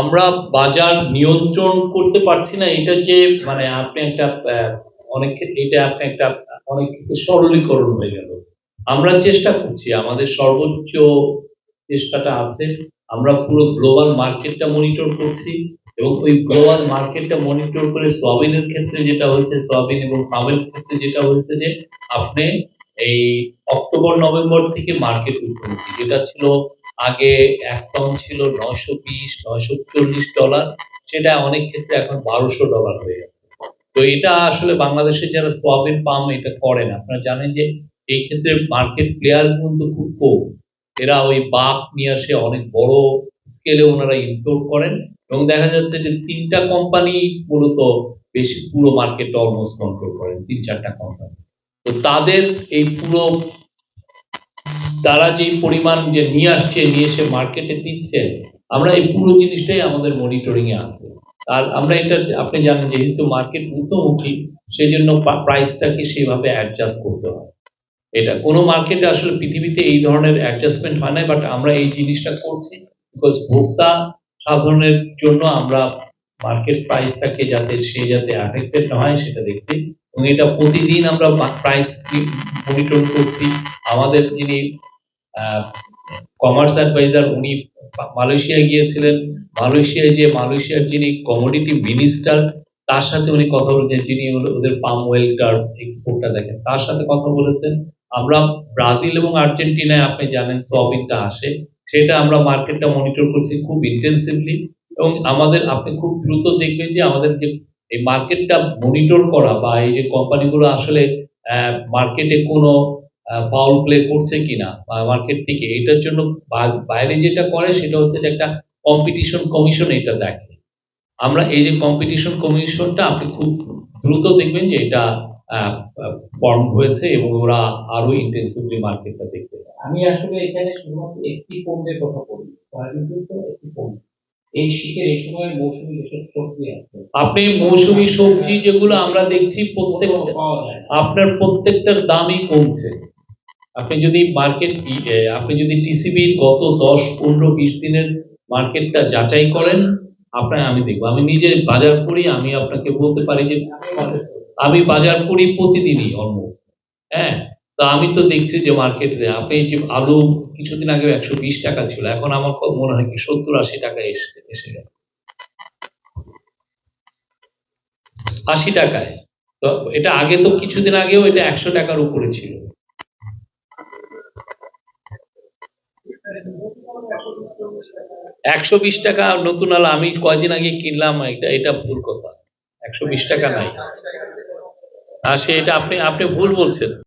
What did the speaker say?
আমরা বাজার নিয়ন্ত্রণ করতে পারছি না, এটা যে মানে আপনি একটা অনেক ক্ষেত্রে এটা আপনি একটা, অনেক ক্ষেত্রে সরলীকরণ হয়ে গেল। আমরা চেষ্টা করছি, আমাদের সর্বোচ্চ চেষ্টাটা আছে, আমরা পুরো গ্লোবাল মার্কেটটা মনিটর করছি এবং ওই গ্লোবাল মার্কেটটা মনিটর করে সোয়াবিনের ক্ষেত্রে যেটা হয়েছে, সোয়াবিন এবং পামের ক্ষেত্রে যেটা হয়েছে যে আপনি এই অক্টোবর, নভেম্বর থেকে মার্কেট উন্নতি যেটা ছিল আগে এক পাউন্ড ছিল নয়শো বিশ, নয়শো চল্লিশ ডলার, সেটা অনেক ক্ষেত্রে এখন বারোশো ডলার হয়ে গেছে। তো এটা আসলে বাংলাদেশে যারা সোয়াবিন পাম এটা করেন, আপনারা জানেন যে এই ক্ষেত্রে মার্কেট প্লেয়ার কিন্তু খুব কম। এরা ওই বাক নিয়ে আসে অনেক বড় স্কেলে ওনারা ইম্পোর্ট করেন এবং দেখা যাচ্ছে যে তিনটা কোম্পানি মূলত বেশি পুরো মার্কেটটা অলমোস্ট কন্ট্রোল করেন, তিন চারটা কোম্পানি তো তাদের এই পুরো তারা যে পরিমাণ যে নিয়ে আসছে, নিয়ে এসে মার্কেটে দিচ্ছে, আমরা এই পুরো জিনিসটাই আমাদের মনিটরিং এ আছে। আর আমরা এটা, আপনি জানেন যেহেতু মার্কেট মুখোমুখি সেই জন্য প্রাইসটাকে সেভাবে অ্যাডজাস্ট করতে হয়। এটা কোনো মার্কেটে আসলে পৃথিবীতে এই ধরনের অ্যাডজাস্টমেন্ট হয় না বাট আমরা এই জিনিসটা করছি বিকজ ভোক্তা সাধারণের জন্য আমরা মার্কেট প্রাইসটাকে যাতে, সে যাতে অ্যাফেক্টেড না হয়, সেটা দেখতে। এবং এটা প্রতিদিন আমরা প্রাইস মনিটর করছি। আমাদের যিনি কমার্স অ্যাডভাইজার উনি মালয়েশিয়া গিয়েছিলেন। মালয়েশিয়ায় যে, মালয়েশিয়ার যিনি কমোডিটি মিনিস্টার তার সাথে উনি কথা বলেছেন। যিনি ওদের পাম ওয়েলটার এক্সপোর্টটা দেখেন, তার সাথে কথা বলেছেন। আমরা ব্রাজিল এবং আর্জেন্টিনায়, আপনি জানেন, সয়াবিনটা আসে। সেটা আমরা মার্কেটটা মনিটর করছি খুব ইন্টেন্সিভলি এবং আমাদের, আপনি খুব দ্রুত দেখবেন যে, আমাদের যে, এই মার্কেটটা মনিটর করা বা এই যে কোম্পানিগুলো আসলে মার্কেটে কোনো ফাউল প্লে করছে কিনা বা মার্কেট থেকে এটার জন্য বাইরে যেটা করে সেটা হচ্ছে যে একটা কম্পিটিশন কমিশন এটা দেখে আমরা এই যে কম্পিটিশন কমিশনটা আপনি খুব দ্রুত দেখবেন যে এটা ফর্ম হয়েছে এবং ওরা আরও ইন্টেন্সিভলি মার্কেটটা দেখতে। আমি আসলে এখানে শুধুমাত্র একটি পণ্যের কথা বলি একটি পণ্য এই শীতের এই সময় মৌসুমী যেসব সবজি আছে আপনি মৌসুমী সবজি যেগুলো আমরা দেখছি প্রত্যেক। আপনার প্রত্যেকটার দামই কমছে আপনি যদি মার্কেট আপনি যদি টিসিবির গত দশ, পনেরো, বিশ দিনের মার্কেটটা যাচাই করেন, আপনার আমি দেখব। আমি নিজে বাজার করি, আমি আপনাকে বলতে পারি যে, আমি বাজার করি প্রতিদিনই অলমোস্ট হ্যাঁ? তো আমি তো দেখছি যে মার্কেটে আপনি যে আলু কিছুদিন আগে একশো বিশ টাকা ছিল, এখন আমার মনে হয় কি সত্তর, আশি টাকা এসে এসে গেল। আশি টাকায়। তো এটা আগে তো কিছুদিন আগেও এটা একশো টাকার উপরে ছিল। একশো বিশ টাকা নতুন আলো, আমি কয়দিন আগে কিনলাম, এটা এটা ভুল কথা। একশো বিশ টাকা নাই। আর সে, এটা আপনি আপনি ভুল বলছেন।